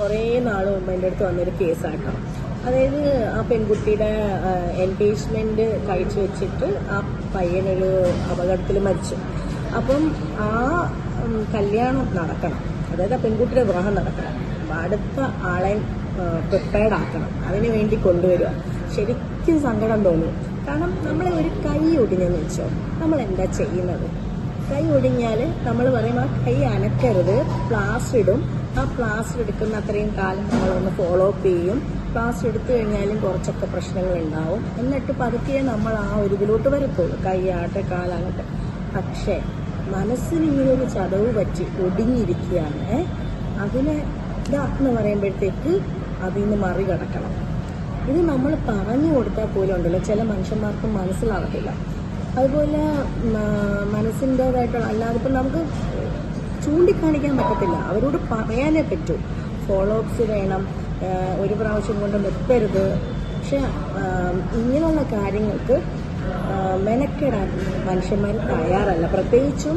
കുറേ നാൾ മുമ്പ് എന്റെ അടുത്ത് വന്നൊരു കേസാട്ടോ. അതായത് ആ പെൺകുട്ടിയുടെ എൻഗേജ്മെന്റ് കഴിച്ചു വെച്ചിട്ട് ആ പയ്യനൊരു അപകടത്തിൽ മരിച്ചു. അപ്പം ആ കല്യാണം നടക്കണം. അതായത് ആ പെൺകുട്ടിയുടെ വിവാഹം നടക്കണം. അടുത്ത ആളെ പ്രിപ്പയർഡ് ആക്കണം. അതിനു വേണ്ടി കൊണ്ടുവരിക. ശരിക്കും സങ്കടം തോന്നും. കാരണം നമ്മളെ ഒരു കൈ ഒടിഞ്ഞെന്ന് വെച്ചോ നമ്മൾ എന്താ ചെയ്യുന്നത്? കൈ ഒടിഞ്ഞാൽ നമ്മൾ പറയും ആ കൈ അനക്കരുത് പ്ലാസ്റ്റർ ഇടും ആ പ്ലാസ്റ്റർ എടുക്കുന്ന അത്രയും കാലം നമ്മളൊന്ന് ഫോളോ അപ്പ് ചെയ്യും. പ്ലാസ്റ്റർ എടുത്തു കഴിഞ്ഞാലും കുറച്ചൊക്കെ പ്രശ്നങ്ങൾ ഉണ്ടാവും. എന്നിട്ട് പതുക്കെ നമ്മൾ ആ ഒരു ഇതിലോട്ട് വരത്തുള്ളൂ കൈയാട്ടെ കാലാകട്ടെ പക്ഷേ മനസ്സിന് ഇങ്ങനെ ഒരു ചതവ് പറ്റി ഒടിഞ്ഞിരിക്കുകയാണ്? അതിനെ ഇതാക്കുന്ന പറയുമ്പോഴത്തേക്ക് അതിൽ നിന്ന് മറികടക്കണം. ഇത് നമ്മൾ പറഞ്ഞു കൊടുത്താൽ പോലും ഉണ്ടല്ലോ. ചില മനുഷ്യന്മാർക്ക് മനസ്സിലാവത്തില്ല. അതുപോലെ മനസ്സിന്റെതായിട്ടുള്ള അല്ലാതെ ഇപ്പം നമുക്ക് ചൂണ്ടിക്കാണിക്കാൻ പറ്റത്തില്ല. അവരോട് പറയാനേ പറ്റൂ. ഫോളോ അപ്സ് വേണം ഒരു പ്രാവശ്യം കൊണ്ട് നിർത്തരുത്. പക്ഷെ ഇങ്ങനെയുള്ള കാര്യങ്ങൾക്ക് മെനക്കെടാൻ മനുഷ്യന്മാർ തയ്യാറല്ല. പ്രത്യേകിച്ചും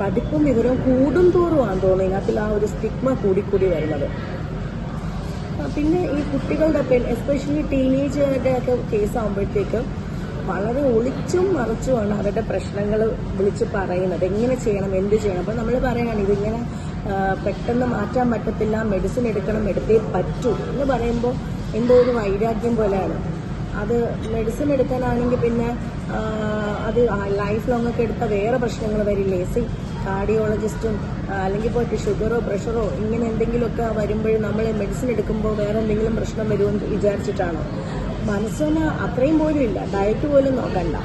പഠിപ്പും വിവരവും കൂടും തോറുമാണ് തോന്നുന്നത്. ഇതിനകത്തിൽ ആ ഒരു സ്റ്റിഗ്മ കൂടിക്കൂടി വരുന്നത്. പിന്നെ ഈ കുട്ടികളുടെ എസ്പെഷ്യലി ടീനേജുകാരുടെ ഒക്കെ കേസ് ആകുമ്പോഴത്തേക്ക് വളരെ ഒളിച്ചും മറിച്ചുമാണ് അവരുടെ പ്രശ്നങ്ങൾ വിളിച്ച് പറയുന്നത്. എങ്ങനെ ചെയ്യണം എന്ത് ചെയ്യണം? അപ്പം നമ്മൾ പറയുകയാണ് ഇതിങ്ങനെ പെട്ടെന്ന് മാറ്റാൻ പറ്റത്തില്ല മെഡിസിൻ എടുക്കണം എടുത്തേ പറ്റൂ എന്ന് പറയുമ്പോൾ എന്തോ ഒരു വൈരാഗ്യം പോലെയാണ്. അത് മെഡിസിൻ എടുക്കാനാണെങ്കിൽ പിന്നെ അത് ലൈഫ് ലോങ് ഒക്കെ എടുത്ത വേറെ പ്രശ്നങ്ങൾ വരില്ലേ? സി കാർഡിയോളജിസ്റ്റും അല്ലെങ്കിൽ പോയിട്ട് ഷുഗറോ പ്രഷറോ ഇങ്ങനെ എന്തെങ്കിലുമൊക്കെ വരുമ്പോൾ നമ്മൾ മെഡിസിൻ എടുക്കുമ്പോൾ വേറെ എന്തെങ്കിലും പ്രശ്നം വരുമെന്ന് വിചാരിച്ചിട്ടാണോ? മനസ്സിന് അത്രയും പോലും ഇല്ല ഡയറ്റ് പോലും നോക്കണ്ട.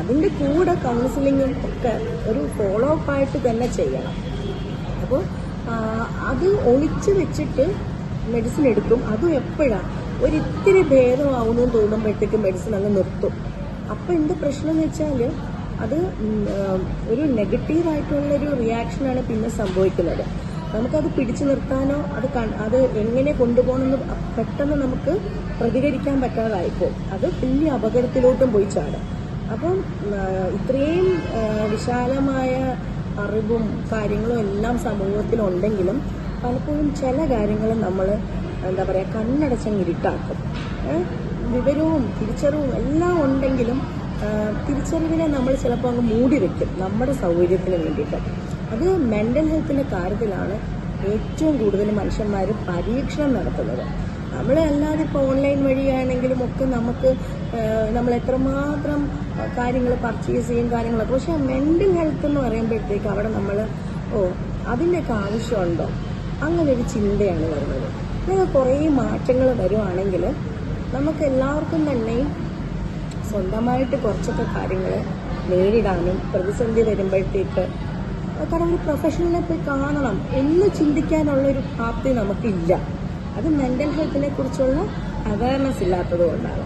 അതിന്റെ കൂടെ കൗൺസിലിങ്ങും ഒക്കെ ഒരു ഫോളോ അപ്പ് ആയിട്ട് തന്നെ ചെയ്യണം. അപ്പോൾ അത് ഒളിച്ചു വെച്ചിട്ട് മെഡിസിൻ എടുക്കും. അതും എപ്പോഴാണ് ഒരിത്തിരി ഭേദമാവുന്നു തോന്നുമ്പോഴത്തേക്ക് മെഡിസിൻ അങ്ങ് നിർത്തും. അപ്പോൾ എന്ത് പ്രശ്നം എന്ന് വെച്ചാൽ അത് ഒരു നെഗറ്റീവായിട്ടുള്ളൊരു റിയാക്ഷനാണ് പിന്നെ സംഭവിക്കുന്നത്. നമുക്കത് പിടിച്ചു നിർത്താനോ അത് അത് എങ്ങനെ കൊണ്ടുപോകണമെന്ന് പെട്ടെന്ന് നമുക്ക് പ്രതികരിക്കാൻ പറ്റാതായിപ്പോൾ അത് വലിയ അപകടത്തിലോട്ടും പോയി ചാടും. അപ്പം ഇത്രയും വിശാലമായ അറിവും കാര്യങ്ങളും എല്ലാം സമൂഹത്തിലുണ്ടെങ്കിലും പലപ്പോഴും ചില കാര്യങ്ങൾ നമ്മൾ എന്താ പറയുക കണ്ണടച്ചങ്ങ് ഇരുട്ടാക്കും. വിവരവും തിരിച്ചറിവും എല്ലാം ഉണ്ടെങ്കിലും തിരിച്ചറിവിനെ നമ്മൾ ചിലപ്പോൾ അങ്ങ് മൂടി വെക്കും. നമ്മുടെ സൗകര്യത്തിന് വേണ്ടിയിട്ട്. അത് മെന്റൽ ഹെൽത്തിന്റെ കാര്യത്തിലാണ് ഏറ്റവും കൂടുതൽ മനുഷ്യന്മാർ പരീക്ഷണം നടത്തുന്നത്. നമ്മൾ അല്ലാതെ ഇപ്പോൾ ഓൺലൈൻ വഴിയാണെങ്കിലും ഒക്കെ നമുക്ക് നമ്മൾ എത്രമാത്രം കാര്യങ്ങൾ പർച്ചേസ് ചെയ്യും കാര്യങ്ങളൊക്കെ. പക്ഷേ മെന്റൽ ഹെൽത്ത് എന്ന് പറയുമ്പോഴത്തേക്ക് അവിടെ നമ്മൾ ഓ അതിന്റെയൊക്കെ ആവശ്യമുണ്ടോ? അങ്ങനെ ഒരു ചിന്തയാണ് വരുന്നത്. അങ്ങനെ കുറേ മാറ്റങ്ങൾ വരുവാണെങ്കിൽ നമുക്ക് എല്ലാവർക്കും തന്നെ സ്വന്തമായിട്ട് കുറച്ചൊക്കെ കാര്യങ്ങൾ നേരിടാനും പ്രതിസന്ധി വരുമ്പോഴത്തേക്ക് കാരണം ഒരു പ്രൊഫഷണലിനെ പോയി കാണണം എന്ന് ചിന്തിക്കാനുള്ള ഒരു പ്രാപ്തി നമുക്കില്ല. അത് മെന്റൽ ഹെൽത്തിനെ കുറിച്ചുള്ള അവയർനെസ് ഇല്ലാത്തത് കൊണ്ടാണ്.